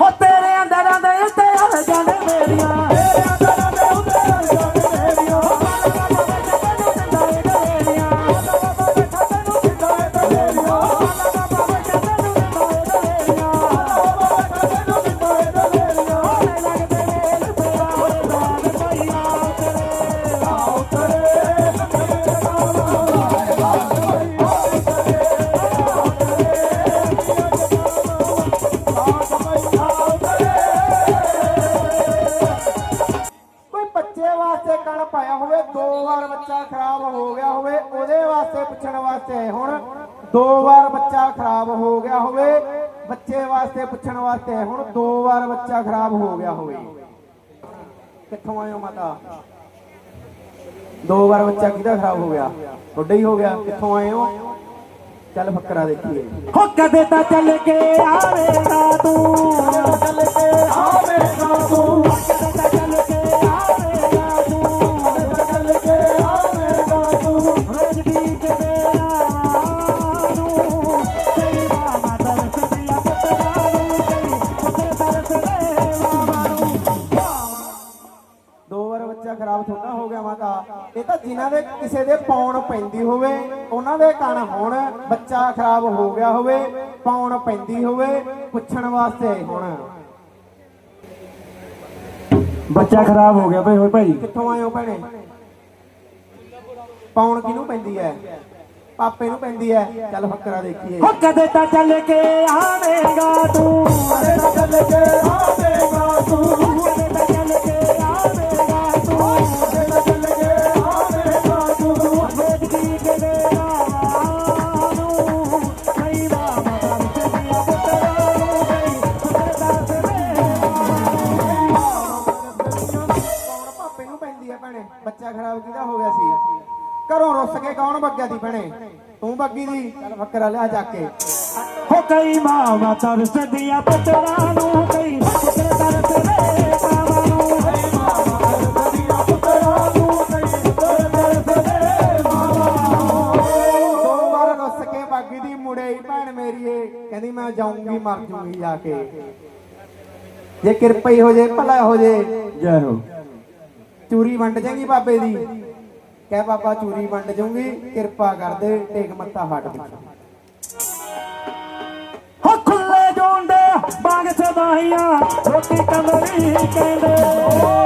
ਹੋ ਕਣ ਪਾਇਆ ਹੋਵੇ, ਦੋ ਵਾਰ ਬੱਚਾ ਖਰਾਬ ਹੋ ਗਿਆ ਹੋਵੇ, ਉਹਦੇ ਵਾਸਤੇ ਪੁੱਛਣ ਵਾਸਤੇ ਹੁਣ। ਦੋ ਵਾਰ ਬੱਚਾ ਖਰਾਬ ਹੋ ਗਿਆ ਹੋਵੇ, ਬੱਚੇ ਵਾਸਤੇ ਪੁੱਛਣ ਵਾਸਤੇ ਹੁਣ, ਦੋ ਵਾਰ ਬੱਚਾ ਖਰਾਬ ਹੋ ਗਿਆ ਹੋਵੇ। ਕਿੱਥੋਂ ਆਏ ਮਾਤਾ? ਦੋ ਵਾਰ ਬੱਚਾ ਕਿਹਦਾ ਖਰਾਬ ਹੋ ਗਿਆ? ਤੁਹਾਡਾ ਹੀ ਹੋ ਗਿਆ, ਕਿੱਥੋਂ ਆਏ ਹੋ? ਚੱਲ ਫੱਕਰਾ ਦੇਖੀਏ। ਹੋ ਕਦੇ ਤਾਂ ਚੱਲ ਕੇ ਆਵੇਂਗਾ ਤੂੰ। ਬੱਚਾ ਖਰਾਬ ਥੋੜਾ ਹੋ ਗਿਆ ਮਾਤਾ ਇਹ ਤਾਂ ਜਿਨ੍ਹਾਂ ਦੇ ਕਿਸੇ ਦੇ ਪੌਣ ਪੈਂਦੀ ਹੋਵੇ ਉਹਨਾਂ ਦੇ ਕਣ ਹੋਣ ਬੱਚਾ ਖਰਾਬ ਹੋ ਗਿਆ ਹੋਵੇ ਪੌਣ ਪੈਂਦੀ ਹੋਵੇ ਪੁੱਛਣ ਵਾਸਤੇ ਹੁਣ। ਬੱਚਾ ਖਰਾਬ ਹੋ ਗਿਆ ਭਾਈ ਹੋਏ ਭਾਈ। ਕਿੱਥੋਂ ਆਏ ਹੋ ਭੈਣੇ? ਪੌਣ ਕਿਹਨੂੰ ਪੈਂਦੀ ਹੈ ਪਾਪੇ ਨੂੰ ਪੈਂਦੀ ਹੈ ਚੱਲ ਫੱਕਰਾ ਦੇਖੀਏ। ਹੋ ਕਦੇ ਤਾਂ ਚੱਲ ਕੇ ਆਵੇਂਗਾ ਤੂੰ। ਕਦੇ ਤਾਂ ਚੱਲ ਕੇ ਆਵੇਂਗਾ। ਬੱਚਾ ਖਰਾਬ ਕਿਹਦਾ ਹੋ ਗਿਆ ਸੀ? ਘਰੋਂ ਰੁੱਸ ਕੇ ਕੌਣ ਬੱਗਿਆ ਸੀ ਭੈਣੇ? ਤੂੰ ਬੱਗੀ ਦੀ? ਚੱਲ ਫੱਕਰਾ ਲਿਆ ਜਾ ਕੇ। ਹੋ ਕਈ ਮਾਵਾ ਤਰਸਦੀਆਂ ਪੁੱਤਰਾਂ ਨੂੰ ਕਈ ਪੁੱਤਰ ਤਰਸਦੇ ਮਾਵਾਂ ਨੂੰ। ਕਈ ਮਾਵਾ ਤਰਸਦੀਆਂ ਪੁੱਤਰਾਂ ਨੂੰ ਕਈ ਪੁੱਤਰ ਤਰਸਦੇ ਮਾਵਾਂ ਨੂੰ। ਦੋ ਵਾਰ ਰੁੱਸ ਕੇ ਬਾਗੀ ਦੀ ਮੁੜੇ ਹੀ ਭੈਣ ਮੇਰੀ ਏ। ਕਹਿੰਦੀ ਮੈਂ ਜਾਊਂਗੀ ਮਰ ਜੂੰਗੀ ਜਾ ਕੇ। ਜੇ ਕਿਰਪਾ ਹੀ ਹੋ ਜੇ ਭਲਾ ਹੋ ਜੇ। ਜੈ ਹੋ ਚੂਰੀ ਵੰਡ ਜਾਏਗੀ ਬਾਬੇ ਦੀ। ਕਹਿ ਬਾਬਾ, ਚੂਰੀ ਵੰਡ ਜਾਊਗੀ, ਕਿਰਪਾ ਕਰ ਦੇ, ਟੇਕ ਮੱਥਾ ਹਟ ਪਿੱਛੇ ਹੋ ਖੁੱਲੇ ਜੋਂਡੇ ਬਾਗ ਸਦਾਈਆਂ ਰੋਟੀ ਕਮਰੀ ਕਹਿੰਦੇ।